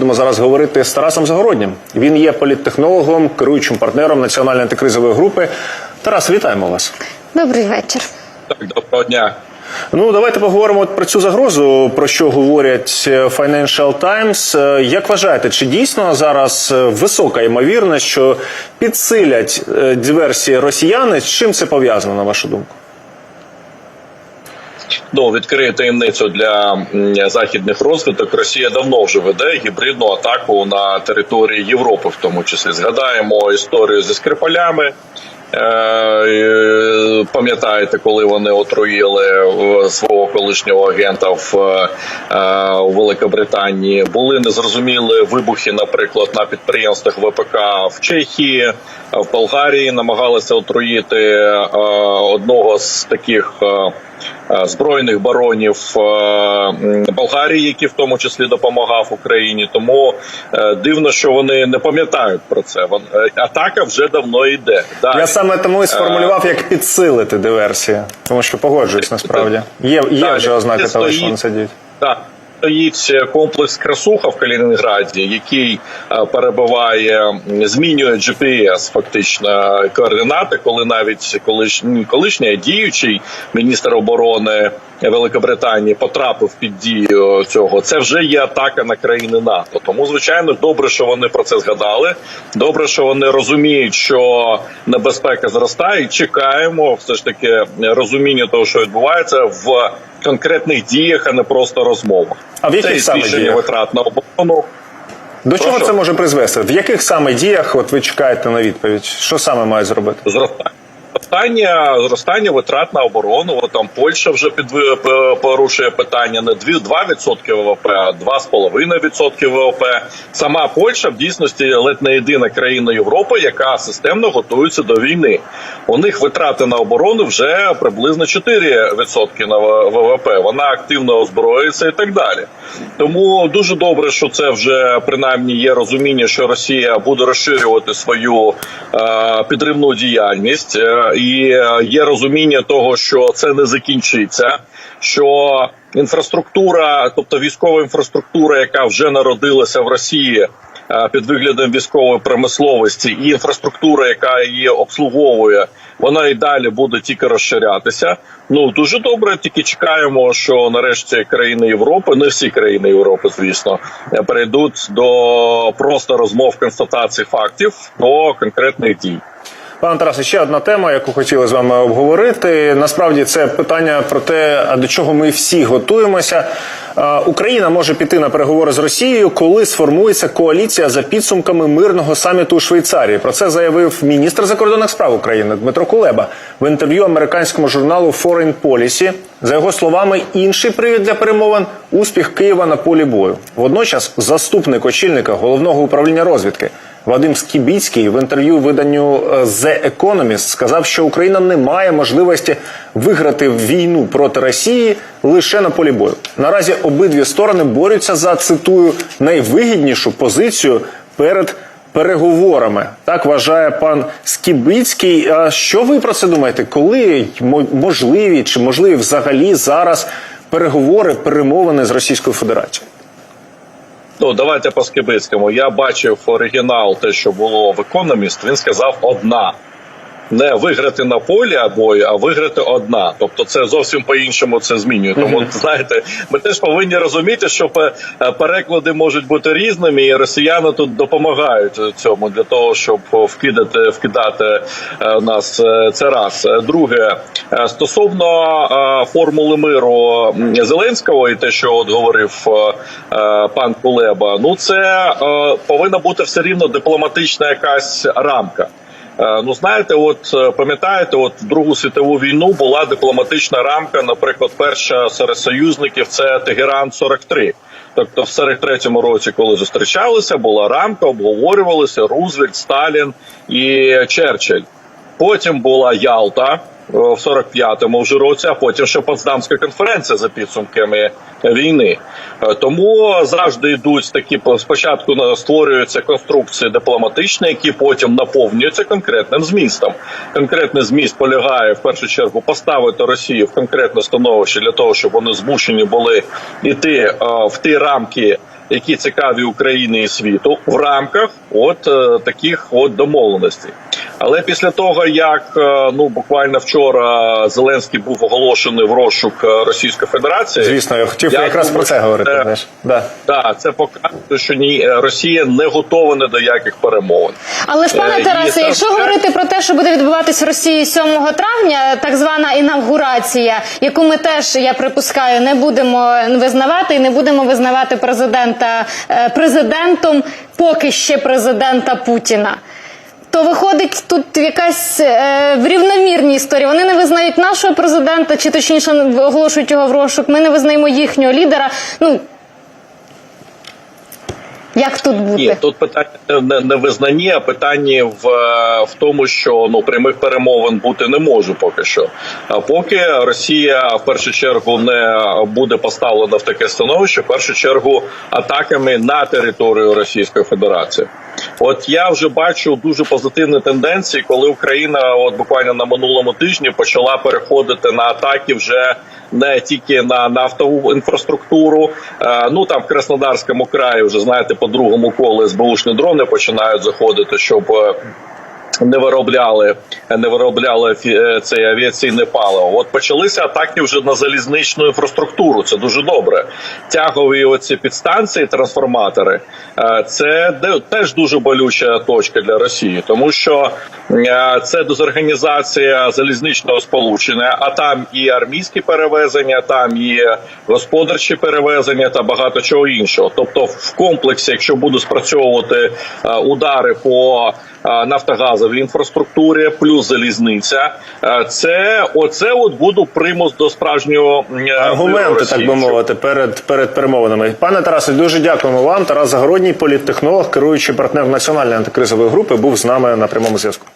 будемо зараз говорити з Тарасом Загороднім. Він є політтехнологом, керуючим партнером національної антикризової групи. Тарас, вітаємо вас. Добрий вечір. Так, доброго дня. Ну, давайте поговоримо про цю загрозу, про що говорять е, Financial Times. Е, Як вважаєте, чи дійсно зараз е, висока ймовірність, що підсилять диверсії росіяни? З чим це пов'язано, на вашу думку? Ну, відкриє таємницю для західних розвиток. Росія давно вже веде гібридну атаку на території Європи, в тому числі. Згадаємо історію зі Скрипалями. Е, е, Пам'ятаєте, коли вони отруїли е, свого колишнього агента в Великобританії? Були незрозуміли вибухи, наприклад, на підприємствах ВПК в Чехії, в Болгарії намагалися отруїти одного з таких. збройних баронів Болгарії, який в тому числі допомагав Україні. Тому дивно, що вони не пам'ятають про це. Атака вже давно йде. Я саме тому і сформулював, як підсилити диверсію, тому що погоджуюсь насправді. Є, є вже ознаки того, що вони сидять. Так. Стоїть комплекс Красуха в Калінінграді, який е, перебуває, змінює GPS, фактично координати, коли навіть колишній колишній діючий міністр оборони Великобританії потрапив під дію цього. Це вже є атака на країни НАТО. Тому, звичайно, добре, що вони про це згадали. Добре, що вони розуміють, що небезпека зростає. Чекаємо все ж таки розуміння того, що відбувається в конкретних діях, а не просто розмовах. А в яких це саме діях? витрат на оборону. До чого Прошу. це може призвести? В яких саме діях от ви чекаєте на відповідь? Що саме має зробити? зростання. Зростання, зростання витрат на оборону. Там Польща вже підви- п- порушує питання не 2, 2% ВВП, а 2,5% ВВП. Сама Польща в дійсності ледь не єдина країна Європи, яка системно готується до війни. У них витрати на оборону вже приблизно 4% на ВВП. Вона активно озброюється і так далі. Тому дуже добре, що це вже принаймні є розуміння, що Росія буде розширювати свою е, підривну діяльність, е, е, є розуміння того, що це не закінчиться. Що інфраструктура, тобто військова інфраструктура, яка вже народилася в Росії е, під виглядом військової промисловості, і інфраструктура, яка її обслуговує, вона і далі буде тільки розширятися. Ну дуже добре. Тільки чекаємо, що нарешті країни Європи, не всі країни Європи, звісно, перейдуть до просто розмов констатацій фактів до конкретних дій. Пане Тарасе, ще одна тема, яку хотіли з вами обговорити. Насправді це питання про те, до чого ми всі готуємося. Україна може піти на переговори з Росією, коли сформується коаліція за підсумками мирного саміту у Швейцарії. Про це заявив міністр закордонних справ України Дмитро Кулеба в інтерв'ю американському журналу Foreign Policy. За його словами, інший привід для перемовин успіх Києва на полі бою. Водночас, заступник очільника головного управління розвідки. Вадим Скібіцький в інтерв'ю виданню е, The Economist сказав, що Україна не має можливості виграти війну проти Росії лише на полі бою. Наразі обидві сторони борються за цитую найвигіднішу позицію перед переговорами. Так вважає пан Скібіцький. А що ви про це думаєте? Коли мо- можливі чи можливі взагалі зараз переговори, перемовини з Російською Федерацією? Ну давайте по Скибицькому. Я бачив оригінал, те, що було в економіст. Він сказав одна. Не виграти на полі бою, а виграти одна. Тобто, це зовсім по-іншому це змінює. Тому знаєте, ми теж повинні розуміти, що е, переклади можуть бути різними, і росіяни тут допомагають цьому для того, щоб вкидати вкидати е, нас. Е, Це раз. Друге, стосовно формули миру Зеленського, і те, що от говорив пан Кулеба, ну це повинна бути все рівно дипломатична якась рамка. Е, Ну, знаєте, от е, пам'ятаєте, от в Другу світову війну була дипломатична рамка. Наприклад, перша серед союзників це Тегеран 43 Тобто, в 43-му році, коли зустрічалися, була рамка, обговорювалися Рузвельт, Сталін і Черчилль. Потім була Ялта в 45-му вже році, а потім ще Потсдамська конференція за підсумками війни. Е, Тому завжди йдуть такі по- спочатку створюються конструкції дипломатичні, які потім наповнюються конкретним змістом. Конкретний зміст полягає в першу чергу поставити Росію в конкретне становище для того, щоб вони змушені були йти е, в ті рамки. які цікаві Україні і світу, в рамках от е, таких от домовленостей. Але після того, як е, ну буквально вчора Зеленський був оголошений в розшук е, Російської Федерації, Звісно, я хотів Я якраз про це говорити. це- Знаєш. Да. так, це показує, що ні е, Росія не готова ні до яких перемовин. Але ж пане Тарасе, це- якщо говорити про те, що буде відбуватись в Росії 7 травня, так звана інавгурація, яку ми теж я припускаю, не будемо визнавати і не будемо визнавати президента президентом, поки ще президента Путіна. То виходить тут якась е, в рівномірній історії. Вони не визнають нашого президента, чи точніше оголошують його в розшук. Ми не визнаємо їхнього лідера. Ну як тут бути? Ні, тут питання не, не визнання, а питання в, в тому, що ну прямих перемовин бути не може поки що. А поки Росія в першу чергу не буде поставлена в таке становище, в першу чергу атаками на територію Російської Федерації. От я вже бачу дуже позитивні тенденції, коли Україна, от буквально на минулому тижні, почала переходити на атаки вже не тільки на нафтову інфраструктуру. Е, Ну там в Краснодарському краї вже знаєте, по другому колу СБУшні дрони починають заходити, щоб. Не виробляли, не виробляли е, цей авіаційне паливо. От почалися атаки вже на залізничну інфраструктуру. Це дуже добре. Тягові оці підстанції, трансформатори. е, Це теж дуже болюча точка для Росії, тому що е, це дезорганізація залізничного сполучення, а там і армійські перевезення, там і господарчі перевезення та багато чого іншого. Тобто, в комплексі, якщо будуть спрацьовувати удари по е, нафтогазовій інфраструктурі, плюс залізниця, е, це оце от буде примус до справжнього е, Аргументи, так би мовити, перед, перед перемовинами. Пане Тарасе, дуже дякуємо вам. Тарас Загородній, політтехнолог, керуючий партнер національної антикризової групи, був з нами на прямому зв'язку.